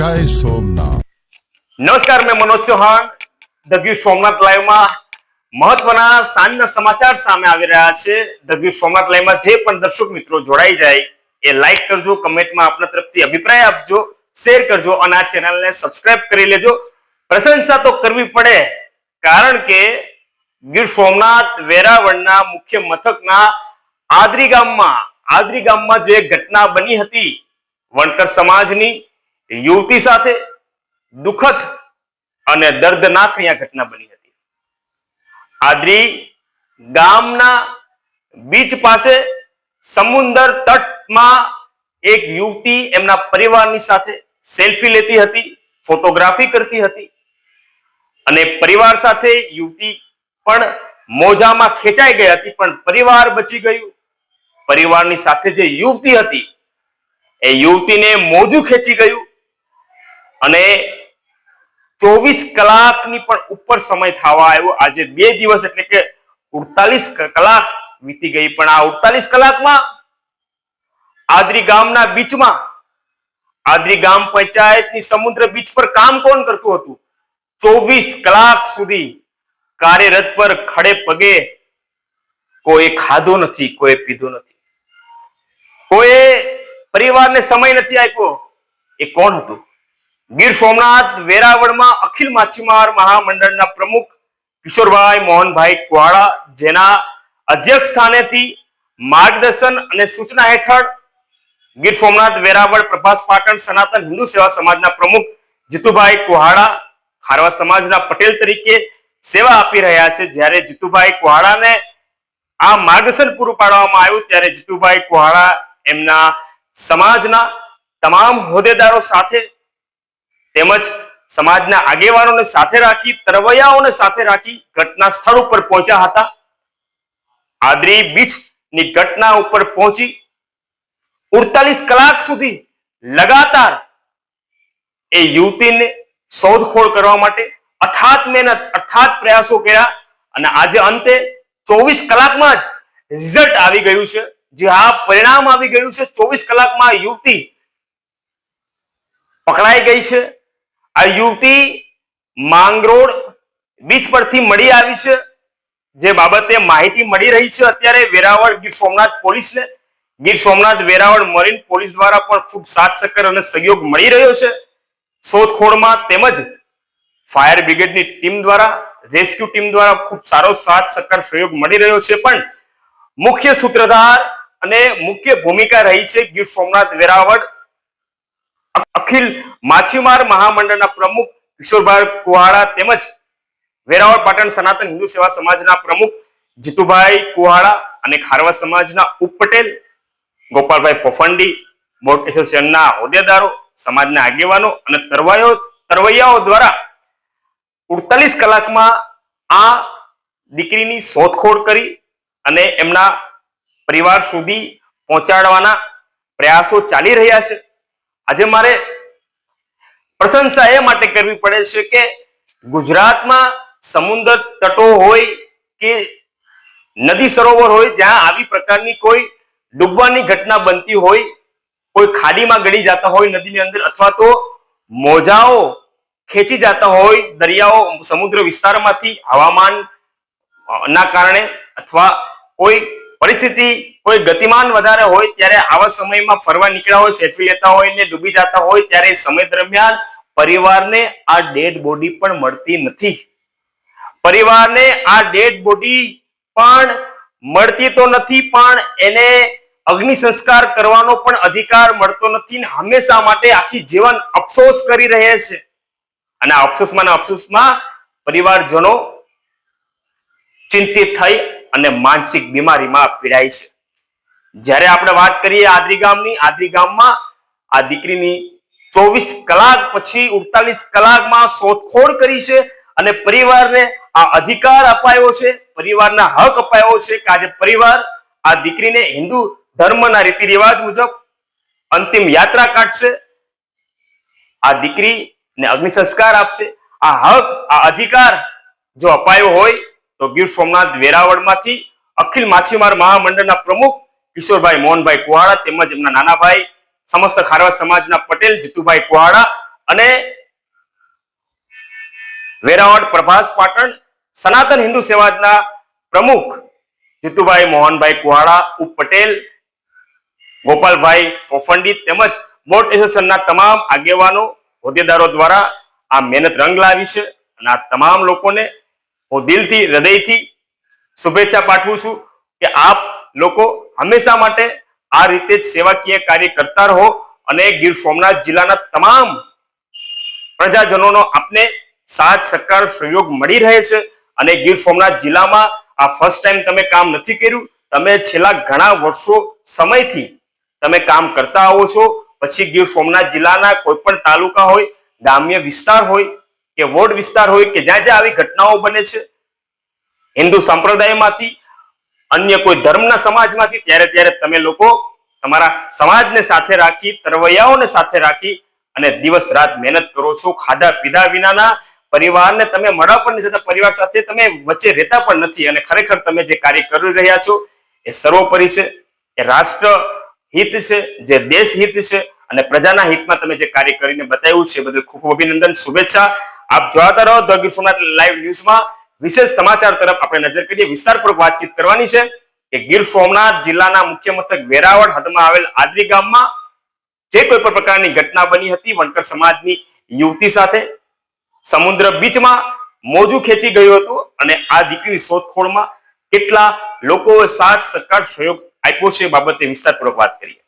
જય સોમનાથ. નમસ્કાર, મેં મનોજ ચૌહાણ. દગ્યુ સોમનાથ સોમનાથ લાઈવમાં મહત્વના સાંજના સમાચાર સામે આવી રહ્યા છે. દગ્યુ સોમનાથ લાઈવમાં જે પણ દર્શક મિત્રો જોડાઈ જાય, એ લાઈક કરજો કમેન્ટમાં આપના તરફથી અભિપ્રાય આપજો શેર કરજો અને આ ચેનલને સબસ્ક્રાઇબ કરી લેજો. પ્રશંસા તો કરવી પડે, કારણ કે ગીર સોમનાથ વેરાવળના મુખ્ય મથકના આદરી ગામમાં આદરી ગામમાં જે ઘટના બની હતી, વણકર સમાજની યુવતી સાથે દુઃખદ અને દર્દનાક અહીંયા ઘટના બની હતી. આદરી ગામના બીચ પાસે સમુદર તટમાં એક યુવતી એમના પરિવારની સાથે સેલ્ફી લેતી હતી, ફોટોગ્રાફી કરતી હતી અને પરિવાર સાથે યુવતી પણ મોજામાં ખેંચાઈ ગઈ હતી, પણ પરિવાર બચી ગયું. પરિવારની સાથે જે યુવતી હતી, એ યુવતીને મોજું ખેંચી ગયું અને ચોવીસ કલાકની પણ ઉપર સમય થવા આવ્યો. આજે બે દિવસ એટલે કે ઉડતાલીસ કલાક વીતી ગઈ. પણ આ ઉડતાલીસ કલાકમાં આદરી ગામના બીચમાં, આદરી ગામ પંચાયતની સમુદ્ર બીચ પર કામ કોણ કરતું હતું? ચોવીસ કલાક સુધી કાર્યરત પર ખડે પગે કોઈ ખાધો નથી, કોઈ પીધો નથી. કોઈ પરિવારને સમય નથી આપ્યો. એ કોણ હતું? ગીર સોમનાથ, વેરાવળમાં અખિલ માછીમાર મહામંડળના પ્રમુખ કિશોરભાઈ મોહનભાઈ કુવાડા જેના અધ્યક્ષ સ્થાનેથી માર્ગદર્શન અને સૂચના હેઠળ ગીર સોમનાથ, વેરાવળ, પ્રભાસ પાટણ, સનાતન હિન્દુ સેવા સમાજના પ્રમુખ જીતુભાઈ કુહાડા ખારવા સમાજના પટેલ તરીકે સેવા આપી રહ્યા છે. જ્યારે જીતુભાઈ કુહાડાને આ માર્ગદર્શન પૂરું પાડવામાં આવ્યું, ત્યારે જીતુભાઈ કુહાડા એમના સમાજના તમામ હોદ્દેદારો સાથે તેમજ સમાજના આગેવાનોને સાથે રાખી, તરવૈયાઓને સાથે રાખી ઘટના સ્થળ ઉપર પહોંચ્યા હતા. આદરી બીચની ઘટના ઉપર પહોંચી ઉડતાલીસ કલાક સુધી લગાતાર એ યુવતીને શોધખોળ કરવા માટે અથાત મહેનત અર્થાત પ્રયાસો કર્યા અને આજે અંતે ચોવીસ કલાકમાં જ રિઝલ્ટ આવી ગયું છે. જે આ પરિણામ આવી ગયું છે, ચોવીસ કલાકમાં યુવતી પકડાઈ ગઈ છે. આ યુવતી માંગરોળ બીચ પરથી મળી આવી છે. જે બાબતે માહિતી મળી રહી છે. અત્યારે વેરાવળ ગીર સોમનાથ પોલીસને ગીર સોમનાથ વેરાવળ મરીન પોલીસ દ્વારા પણ ખૂબ સાથ સક્કર અને સહયોગ મળી રહ્યો છે. શોધખોળમાં તેમજ ફાયર બ્રિગેડની ટીમ દ્વારા, રેસ્ક્યુ ટીમ દ્વારા ખૂબ સારો સાથ સક્કર સહયોગ મળી રહ્યો છે. પણ મુખ્ય સૂત્રધાર અને મુખ્ય ભૂમિકા રહી છે ગીર સોમનાથ વેરાવળ અખિલ માછીમાર મહામંડળના પ્રમુખ કિશોરભાઈ કુહાડા તેમજ વેરાવળ પાટણ સનાતન હિન્દુ સેવા સમાજના પ્રમુખ જીતુભાઈ કુહાડા અને ખારવા સમાજના ઉપ પટેલ ગોપાલભાઈ ફોફંડી, બોટ એસોસિએશનના હોદ્દેદારો, સમાજના આગેવાનો અને તરવાયો તરવૈયાઓ દ્વારા ઉડતાલીસ કલાકમાં આ દીકરીની શોધખોળ કરી અને એમના પરિવાર સુધી પહોંચાડવાના પ્રયાસો ચાલી રહ્યા છે. આજે મારે પ્રશંસા એ માટે કરવી પડે છે કે ગુજરાતમાં સમુદ્ર તટો હોય કે નદી સરોવર હોય, જ્યાં આવી પ્રકારની કોઈ ડૂબવાની ઘટના બનતી હોય, કોઈ ખાડીમાં ગળી જતા હોય નદીની અંદર અથવા તો મોજાઓ ખેંચી જતા હોય દરિયાઓ સમુદ્ર વિસ્તારમાંથી હવામાન ના કારણે અથવા કોઈ પરિસ્થિતિ કોઈ ગતિમાન વધારે હોય ત્યારે આવા સમયમાં ફરવા નીકળ્યા હોય, સેલ્ફી લેતા હોય ને ડૂબી જતા હોય ત્યારે સમય દરમિયાન પરિવારને આ ડેડ બોડી પણ મળતી નથી. પરિવારને આ ડેડ બોડી પણ મળતી તો નથી, પણ એને અગ્નિ સંસ્કાર કરવાનો પણ અધિકાર મળતો નથી હંમેશા માટે આખી જીવન અફસોસ કરી રહે છે. અને અફસોસમાં અફસોસમાં પરિવારજનો ચિંતિત થઈ અને માનસિક બીમારીમાં પીડાય છે. જ્યારે આપણે વાત કરીએ આદરી ગામની આદરી ગામમાં આ દીકરીની ચોવીસ કલાક પછી ઉડતાલીસ કલાકમાં શોધખોળ કરી છે અને પરિવારને આ અધિકાર અપાયો છે, પરિવારના હક અપાયો છે કે આજે પરિવાર આ દીકરીને હિન્દુ ધર્મના રીતિ રિવાજ મુજબ અંતિમ યાત્રા કાઢશે. આ દીકરીને અગ્નિ સંસ્કાર આપશે. આ હક, આ અધિકાર જો અપાયો હોય તો ગીર સોમનાથ વેરાવળમાંથી અખિલ માછીમાર મહામંડળના પ્રમુખ કિશોરભાઈ મોહનભાઈ કુહાડા તેમજ એમના નાના ભાઈ સમસ્ત ખારવા સમાજના પટેલ, જીતુભાઈ કુહાડા અને વેરાવળ પ્રભાસ પાટણ સનાતન હિન્દુ સેવાના પ્રમુખ જીતુભાઈ મોહનભાઈ કુહાડા, ઉપ પટેલ, ગોપાલભાઈ ફોફંડી તેમજ બોટ એસોસિએશનના તમામ આગેવાનો હોદ્દેદારો દ્વારા આ મહેનત રંગ લાવી છે અને આ તમામ લોકોને હું દિલથી, હૃદયથી શુભેચ્છા પાઠવું છું કે આપ લોકો હંમેશા માટે આ રીતે જ સેવાકીય કાર્ય કરતા રહો અને ગીર સોમનાથ જિલ્લાના તમામ પ્રજાજનોનો આપને સાથ, સહકાર, સહયોગ મળી રહે છે અને ગીર સોમનાથ જિલ્લામાં આ ફર્સ્ટ ટાઈમ તમે કામ નથી કર્યું, તમે છેલ્લા ઘણા વર્ષો સમયથી તમે કામ કરતા આવો છો. પછી ગીર સોમનાથ જિલ્લાના કોઈ પણ તાલુકા હોય, ગ્રામ્ય વિસ્તાર હોય કે વોર્ડ વિસ્તાર હોય કે જ્યાં જ્યાં આવી ઘટનાઓ બને છે, હિન્દુ સંપ્રદાયમાંથી, અન્ય કોઈ ધર્મના સમાજમાંથી, ત્યારે ત્યારે તમે લોકો તમારા સમાજને સાથે રાખી, તરવૈયાઓને સાથે રાખી અને દિવસ રાત મહેનત કરો છો, ખાધા પીધા વિનાના પરિવારને તમે મળવા પણ નથી પરિવાર સાથે તમે વચ્ચે રહેતા પણ નથી અને ખરેખર તમે જે કાર્ય કરી રહ્યા છો એ સર્વોપરી છે, એ રાષ્ટ્ર હિત છે, જે દેશ હિત છે અને પ્રજાના હિતમાં તમે જે કાર્ય કરીને બતાવ્યું છે બધું ખૂબ અભિનંદન, શુભેચ્છા. આપ જોતા રહો ધ ગીર સોમનાથ લાઈવ ન્યૂઝમાં. વિશેષ સમાચાર તરફ આપણે નજર કરીએ. વિસ્તારપૂર્વક વાતચીત કરવાની છે કે ગીર સોમનાથ જિલ્લાના મુખ્ય મથક વેરાવળ હદમાં આવેલ આદરી ગામમાં જે કોઈ પણ પ્રકારની ઘટના બની હતી, વણકર સમાજની યુવતી સાથે સમુદ્ર બીચમાં મોજું ખેંચી ગયું હતું અને આ દીકરીની શોધખોળમાં કેટલા લોકોએ સાથ સરકાર સહયોગ આપ્યો છે બાબતે વિસ્તારપૂર્વક વાત કરીએ.